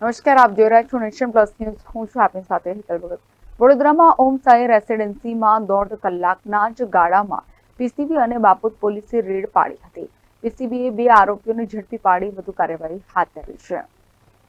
નમસ્કાર, આપ જોઈ રહ્યા છો નેશન પ્લસ ન્યૂઝ. હું છું આપની સાથે હેતલ ભગત. વડોદરામાં ઓમ સાઈ રેસિડેન્સીમાં દોઢ કલાકના જ ગાળામાં પીસીબી અને બાપુત પોલીસે રેડ પાડી હતી. પીસીબીએ બે આરોપીઓને ઝડપી પાડી વધુ કાર્યવાહી હાથ ધરી છે.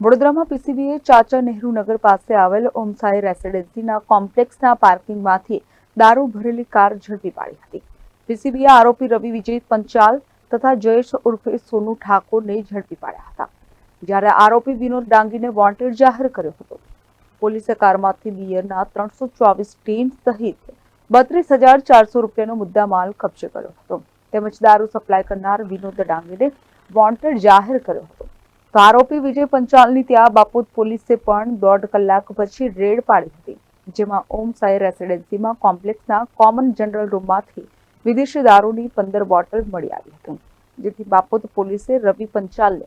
વડોદરામાં પીસીબીએ ચાચા નહેરુ નગર પાસે આવેલ ઓમ સાઈ રેસિડેન્સીના કોમ્પ્લેક્સના પાર્કિંગમાંથી દારૂ ભરેલી કાર ઝડપી પાડી હતી. પીસીબીએ આરોપી રવિ વિજય પંચાલ તથા જયેશ ઉર્ફે સોનુ ઠાકોરને ઝડપી પાડ્યા હતા. જ્યારે આરોપી વિનોદ ડાંગીને વોન્ટેડ જાહેર કર્યો હતો. પોલીસે કારમાંથી બિયરના ત્રણસો ચોવીસ ટીન સહિત બત્રીસ હજાર ચારસો રૂપિયાનો મુદ્દામાલ કબજે કર્યો હતો. તેમજ દારૂ સપ્લાય કરનાર વિનોદ ડાંગીને વોન્ટેડ જાહેર કર્યો હતો. તો આરોપી વિજય પંચાલની ત્યાં બાપુત પોલીસે પણ દોઢ કલાક પછી રેડ પાડી હતી, જેમાં ઓમ સાઈ રેસિડેન્સીમાં કોમ્પ્લેક્સના કોમન જનરલ રૂમમાંથી વિદેશી દારૂની પંદર બોટલ મળી આવી હતી, જેથી બાપોદ પોલીસે રવિ પંચાલને